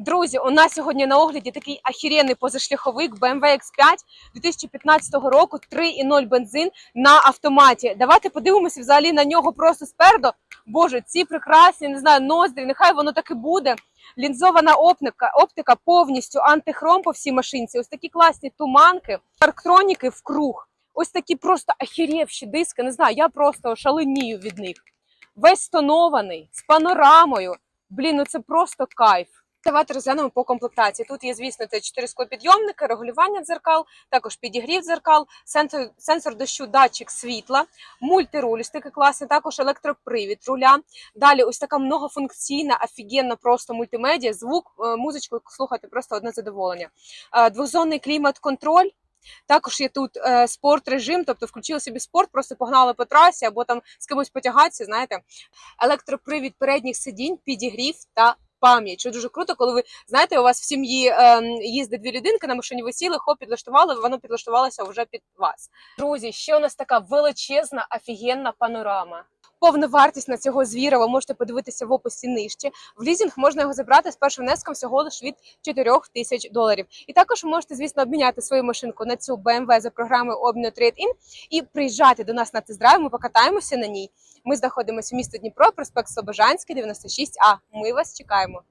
Друзі, у нас сьогодні на огляді такий ахіренний позашляховик BMW X5 2015 року, 3,0 бензин на автоматі. Давайте подивимося взагалі на нього просто спереду. Боже, ці прекрасні, не знаю, ноздрі, нехай воно так і буде. Лінзована оптика, оптика повністю антихром по всій машинці. Ось такі класні туманки, парктроніки в круг. Ось такі просто ахірєвші диски. Не знаю, я просто шаленію від них. Весь тонований, з панорамою. Блін, ну це просто кайф. Давайте розглянемо по комплектації. Тут є, звісно, це 4 склопідйомники, регулювання дзеркал, також підігрів дзеркал, сенсор, сенсор дощу, датчик світла, мультируль, ось такий класний, також електропривід руля. Далі ось така многофункційна, офігенна просто мультимедіа, звук, е, музичку слухати просто одне задоволення. Е, Двозонний клімат-контроль. Також є тут е, спорт режим, тобто включили собі спорт, просто погнали по трасі або там з кимось потягатися, знаєте. Електропривід передніх сидінь, підігрів та пам'ять. Що дуже круто, коли ви знаєте, у вас в сім'ї е, їздить дві людинки на машині, ви сіли, хоп, підлаштували, воно підлаштувалося вже під вас. Друзі, ще у нас така величезна, офігенна панорама. Повну вартість на цього звіра ви можете подивитися в описі нижче. В лізінг можна його забрати з першим внеском всього лиш від 4 тисяч доларів. І також ви можете, звісно, обміняти свою машинку на цю BMW за програмою обміну Trade-in і приїжджати до нас на тест-драйв. Ми покатаємося на ній. Ми знаходимося в місті Дніпро, проспект Слобожанський, 96А. Ми вас чекаємо.